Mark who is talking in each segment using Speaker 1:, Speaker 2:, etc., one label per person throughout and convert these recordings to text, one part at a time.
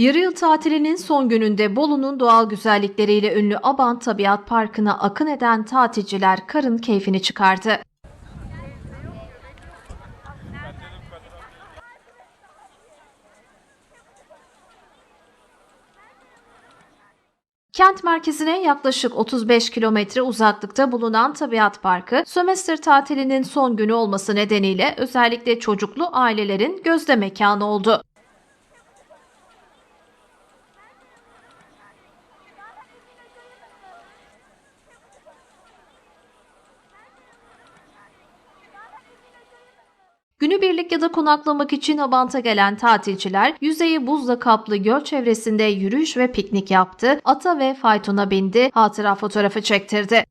Speaker 1: Yarı yıl tatilinin son gününde Bolu'nun doğal güzellikleriyle ünlü Aban Tabiat Parkı'na akın eden tatilciler karın keyfini çıkardı. Kent merkezine yaklaşık 35 kilometre uzaklıkta bulunan Tabiat Parkı, sömestr tatilinin son günü olması nedeniyle özellikle çocuklu ailelerin gözde mekanı oldu. Günübirlik ya da konaklamak için Abant'a gelen tatilciler yüzeyi buzla kaplı göl çevresinde yürüyüş ve piknik yaptı, ata ve faytona bindi, hatıra fotoğrafı çektirdi.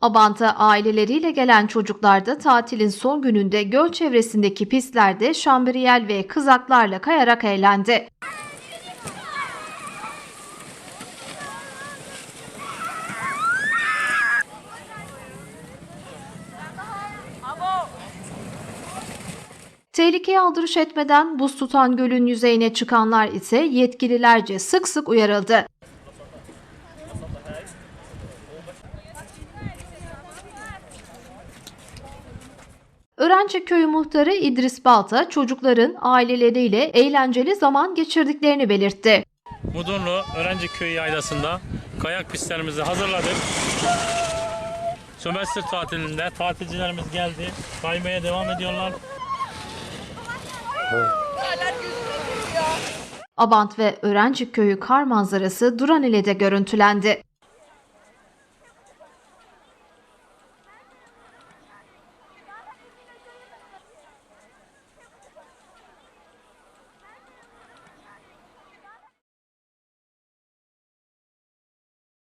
Speaker 1: Abant'a aileleriyle gelen çocuklar da tatilin son gününde göl çevresindeki pistlerde şambriyel ve kızaklarla kayarak eğlendi. Tehlikeye aldırış etmeden buz tutan gölün yüzeyine çıkanlar ise yetkililerce sık sık uyarıldı. Öğrenci Köyü muhtarı İdris Balta çocukların aileleriyle eğlenceli zaman geçirdiklerini belirtti.
Speaker 2: Mudurnu Öğrenci Köyü yaylasında kayak pistlerimizi hazırladık. Sömestr tatilinde tatilcilerimiz geldi. Kaymaya devam ediyorlar.
Speaker 1: Abant ve Öğrenci Köyü kar manzarası Duran ile de görüntülendi.